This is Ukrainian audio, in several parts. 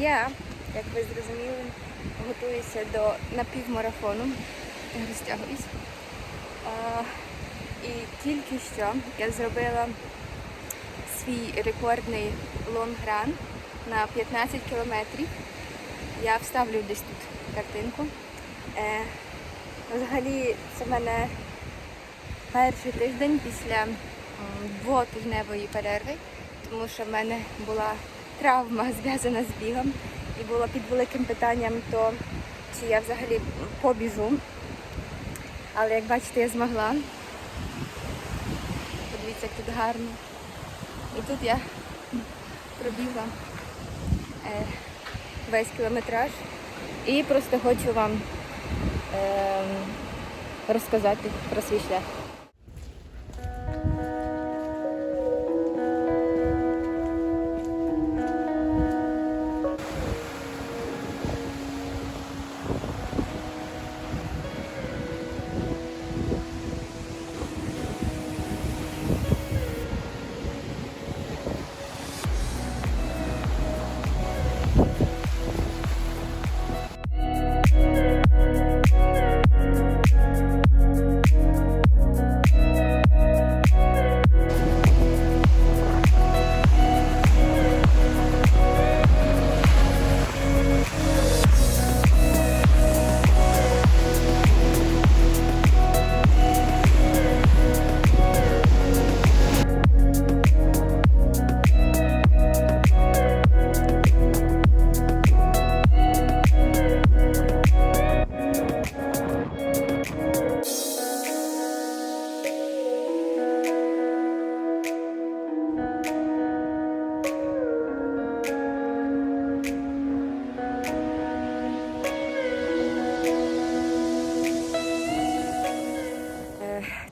Я, як ви зрозуміли, готуюся до напівмарафону. Розтягуюсь. І тільки що я зробила свій рекордний лонгран на 15 кілометрів. Я вставлю десь тут картинку. Е, Взагалі, це в мене перший тиждень після двотижневої перерви, тому що в мене була травма зв'язана з бігом і було під великим питанням, то чи я взагалі побіжу. Але як бачите, я змогла. Подивіться, як тут гарно. І тут я пробігла е, весь кілометраж. І просто хочу вам е, розказати про свій шлях.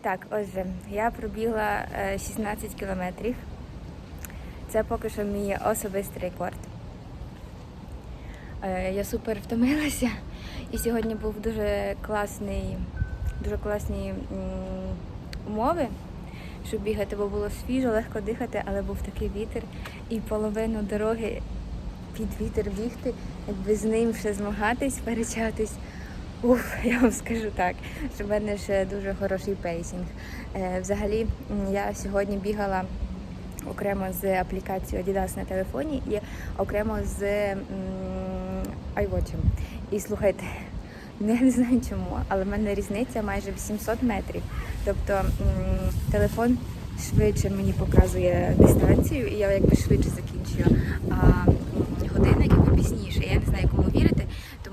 Так, отже, я пробігла е, 16 кілометрів. Це поки що мій особистий рекорд. Е, Я супер втомилася. І сьогодні був дуже класний, дуже класні умови, щоб бігати, бо було свіжо, легко дихати, але був такий вітер. І половину дороги під вітер бігти, якби з ним ще змагатись, перечатись. Уф, я вам скажу так, що в мене ще дуже хороший пейсінг. Е, взагалі, я сьогодні бігала окремо з аплікацією Adidas на телефоні і окремо з iWatch. І слухайте, ну, я не знаю чому, але в мене різниця майже 800 метрів. Тобто телефон швидше мені показує дистанцію, і я якби швидше закінчую. А годинник якби пізніше. Я не знаю, кому вірити,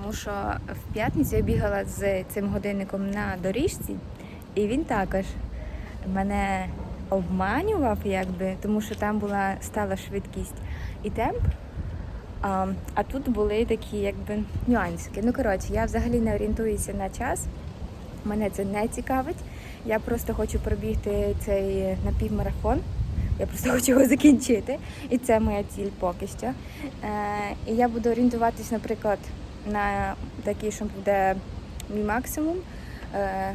тому що в п'ятницю я бігала з цим годинником на доріжці, і він також мене обманював, якби, тому що там була стала швидкість і темп. А, а тут були такі якби нюансики. Ну коротше, я взагалі не орієнтуюся на час. Мене це не цікавить. Я просто хочу пробігти цей напівмарафон. Я просто хочу його закінчити. І це моя ціль поки що. Е, і я буду орієнтуватись, наприклад, на такий, що буде мій максимум. Е,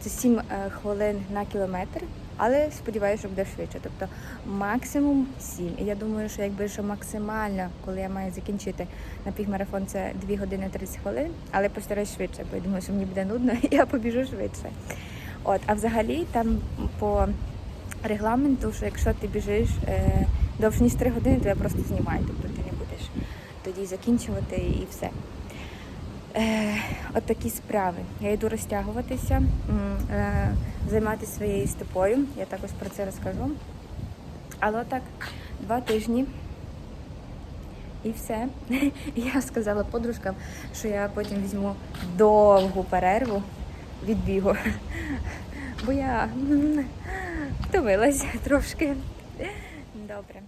це 7 е, хвилин на кілометр, але сподіваюся, що буде швидше. Тобто максимум 7. І я думаю, що якби що максимально, коли я маю закінчити напівмарафон, це 2 години 30 хвилин, але постараюсь швидше, бо я думаю, що мені буде нудно, і я побіжу швидше. От, а взагалі там по регламенту, що якщо ти біжиш е, довше ніж 3 години, то я просто знімаю, тобто тоді закінчувати і все. Е, от такі справи. Я йду розтягуватися, е, займатися своєю стопою. Я також про це розкажу. Але так, два тижні. І все. Я сказала подружкам, що я потім візьму довгу перерву від бігу. Бо я м, втомилась трошки. Добре.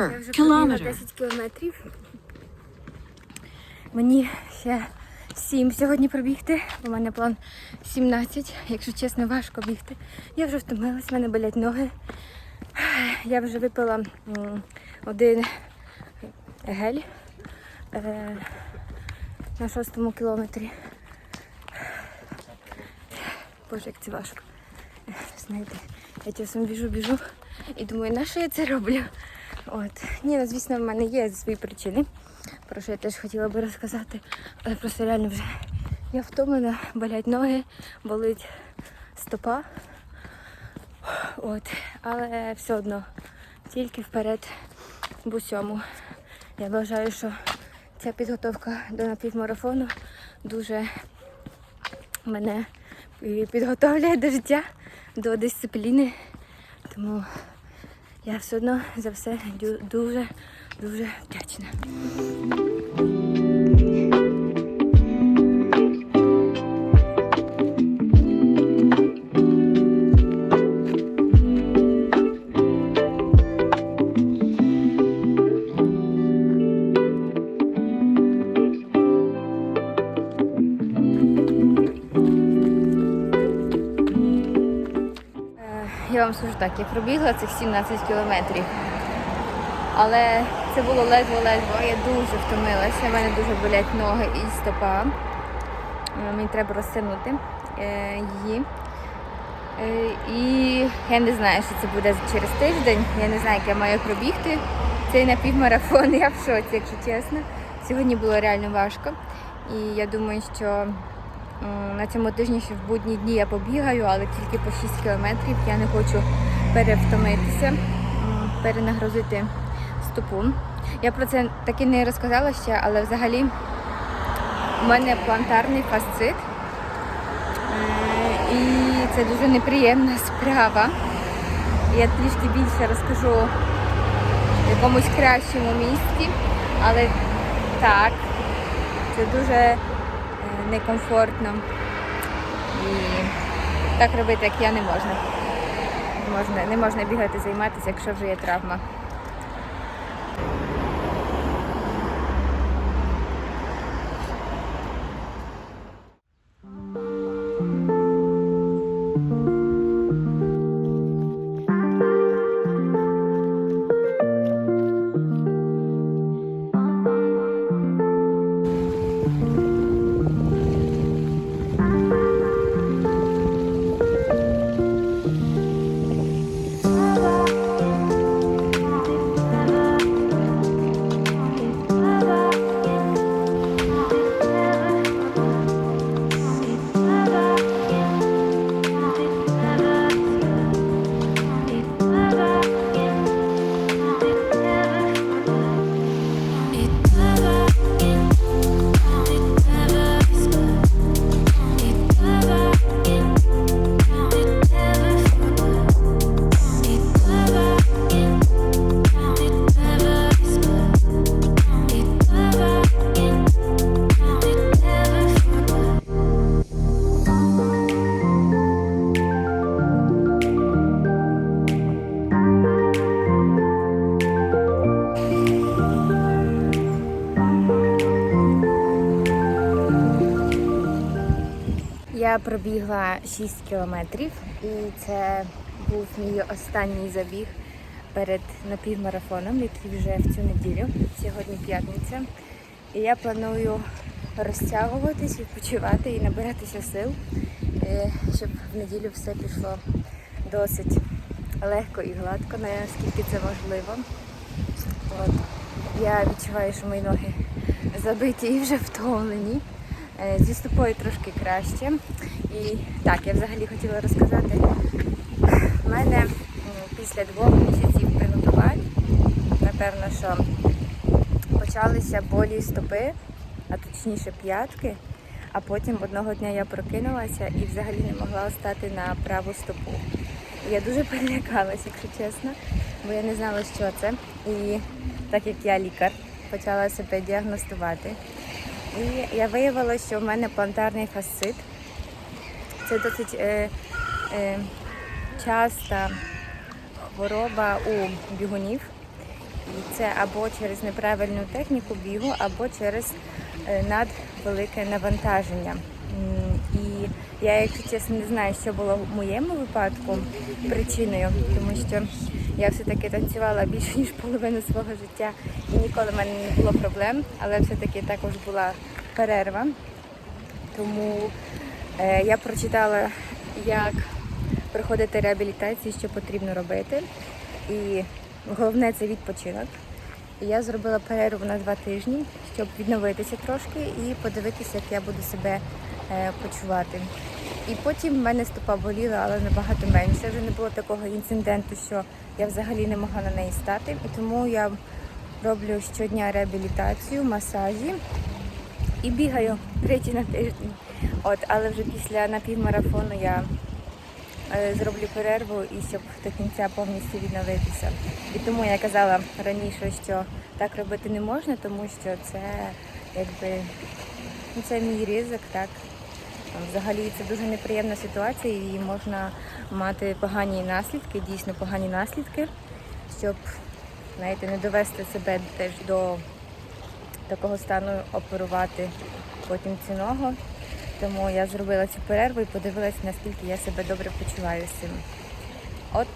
Seconds Я вже kilometer. 10 кілометрів. Мені ще 7 сьогодні пробігти. У мене план 17. Якщо чесно, важко бігти. Я вже втомилась, в мене болять ноги. Я вже випила один гель е, на шостому кілометрі. Боже, як це важко. Знаєте, я часом біжу, біжу і думаю, на що я це роблю? От. Ні, ну звісно, в мене є свої причини, про що я теж хотіла би розказати. Але просто реально вже я втомлена, болять ноги, болить стопа. От. Але все одно тільки вперед в усьому. Я вважаю, що ця підготовка до напівмарафону дуже мене і підготовлює до життя, до дисципліни. Тому я все одно за все дю- дуже, дуже вдячна. Вам скажу так, я пробігла цих 17 кілометрів. Але це було ледве-ледве, я дуже втомилася, в мене дуже болять ноги і стопа. Е, Мені треба розтягнути е, її. Е, І я не знаю, що це буде через тиждень. Я не знаю, як я маю пробігти цей напівмарафон. Я в шоці, якщо чесно. Сьогодні було реально важко. І я думаю, що на цьому тижні ще в будні дні я побігаю, але тільки по 6 кілометрів. Я не хочу перевтомитися, перенагрузити стопу. Я про це таки не розказала ще, але взагалі у мене плантарний фасцит. Е, І це дуже неприємна справа. Я трішки більше розкажу в якомусь кращому місці, але так, це дуже некомфортно. І так робити, як я, не можна. Можна, не можна бігати, займатися, якщо вже є травма. Пробігла 6 кілометрів, і це був мій останній забіг перед напівмарафоном, який вже в цю неділю. Сьогодні п'ятниця. І я планую розтягуватись, відпочивати і набиратися сил, е, щоб в неділю все пішло досить легко і гладко, наскільки це можливо. От. Я відчуваю, що мої ноги забиті і вже втомлені. Е, Зі стопою трошки краще. І так, я взагалі хотіла розказати. У мене після двох місяців приготувань, напевно, що почалися болі стопи, а точніше п'ятки. А потім одного дня я прокинулася і взагалі не могла стати на праву стопу. Я дуже перелякалась, якщо чесно, бо я не знала, що це. І так як я лікар, почала себе діагностувати. І я виявила, що в мене плантарний фасцит. Це досить е, е, часта хвороба у бігунів. І це або через неправильну техніку бігу, або через е, надвелике навантаження. І я, якщо чесно, не знаю, що було в моєму випадку причиною, тому що я все-таки танцювала більше ніж половину свого життя і ніколи в мене не було проблем, але все-таки також була перерва. Тому е, я прочитала, як проходити реабілітацію, що потрібно робити. І головне це відпочинок. І я зробила перерву на два тижні, щоб відновитися трошки і подивитися, як я буду себе е, почувати. І потім в мене стопа боліла, але набагато менше. Вже не було такого інциденту, що я взагалі не могла на неї стати. І тому я роблю щодня реабілітацію, масажі і бігаю тричі на тиждень. От, але вже після напівмарафону я е, зроблю перерву і щоб до кінця повністю відновитися. І тому я казала раніше, що так робити не можна, тому що це якби ну, це мій ризик, так. Взагалі це дуже неприємна ситуація і можна мати погані наслідки, дійсно погані наслідки, щоб знаєте, не довести себе теж до такого стану оперувати потім ціного. Тому я зробила цю перерву і подивилася, наскільки я себе добре почуваю з цим. От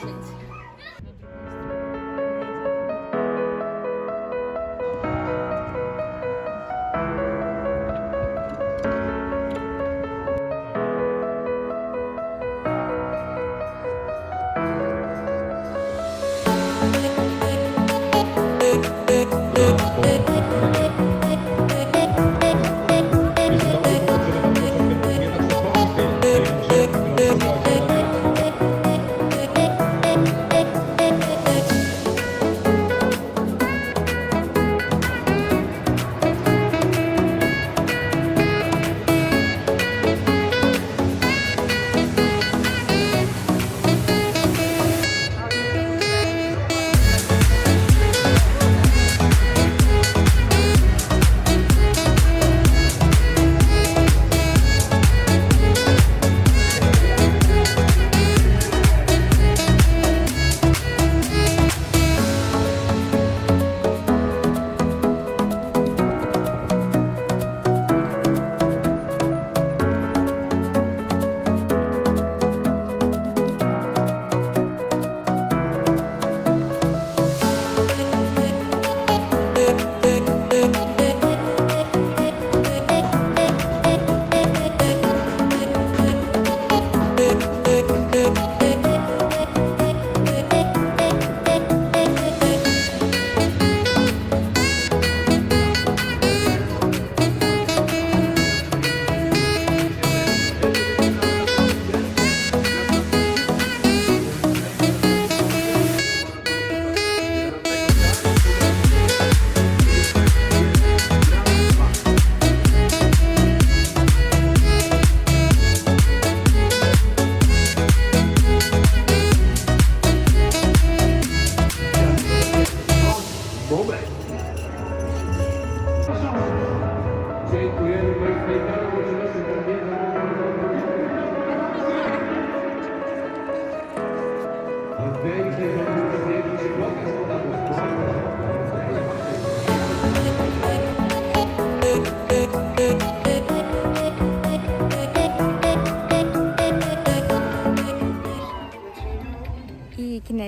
神奇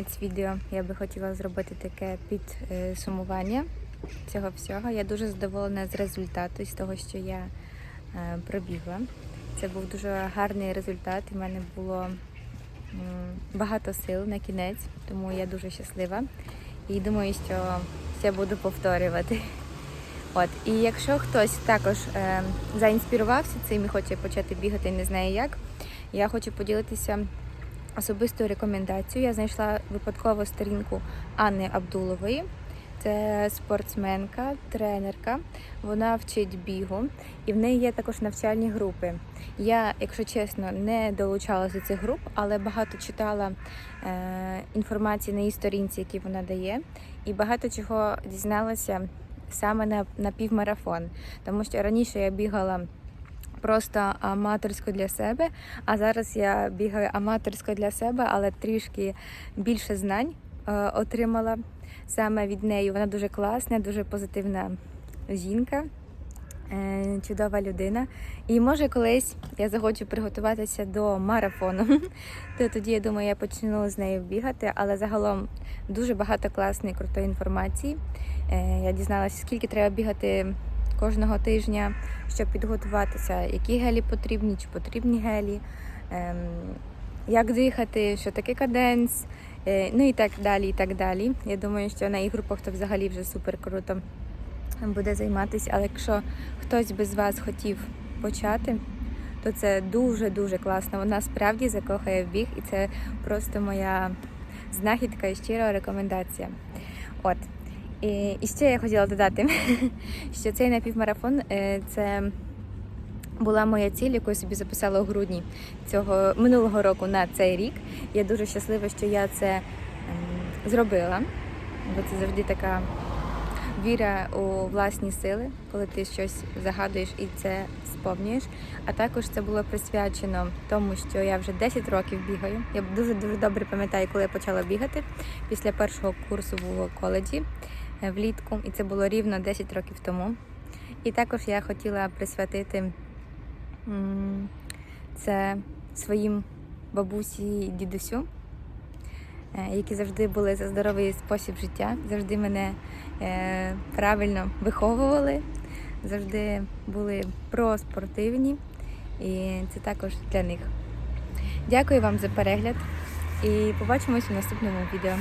кінець відео я би хотіла зробити таке підсумування цього всього. Я дуже задоволена з результату, з того, що я е, пробігла. Це був дуже гарний результат. в мене було багато сил на кінець, тому я дуже щаслива. І думаю, що це буду повторювати. От, і якщо хтось також е, заінспірувався цим і хоче почати бігати не знає як, я хочу поділитися особистою рекомендацією. Я знайшла випадково сторінку Анни Абдулової. Це спортсменка, тренерка. Вона вчить бігу, і в неї є також навчальні групи. Я, якщо чесно, не долучалася до цих груп, але багато читала е, інформації на її сторінці, які вона дає, і багато чого дізналася саме на, на півмарафон. Тому що раніше я бігала просто аматорсько для себе, а зараз я бігаю аматорсько для себе, але трішки більше знань е, отримала саме від неї. Вона дуже класна, дуже позитивна жінка. е, Чудова людина. І може колись я захочу приготуватися до марафону, то тоді я думаю, я почну з нею бігати. Але загалом дуже багато класної, крутої інформації. Е, Я дізналася, скільки треба бігати кожного тижня, щоб підготуватися, які гелі потрібні, чи потрібні гелі, ем, як дихати, що таке каденс, е, ну і так далі. і так далі. Я думаю, що на їх групах то взагалі вже супер круто буде займатися. Але якщо хтось би з вас хотів почати, то це дуже-дуже класно. Вона справді закохає в біг, і це просто моя знахідка і щира рекомендація. От. І, ще я хотіла додати, що цей напівмарафон е, це була моя ціль, яку я собі записала у грудні цього минулого року на цей рік. Я дуже щаслива, що я це ем, зробила, бо це завжди така віра у власні сили, коли ти щось загадуєш і це сповнюєш. А також це було присвячено тому, що я вже 10 років бігаю. Я дуже дуже добре пам'ятаю, коли я почала бігати після першого курсу в коледжі влітку, і це було рівно 10 років тому. І також я хотіла присвятити це своїм бабусі і дідусю, е, які завжди були за здоровий спосіб життя, завжди мене е, правильно виховували, завжди були проспортивні, і це також для них. Дякую вам за перегляд і побачимось у наступному відео.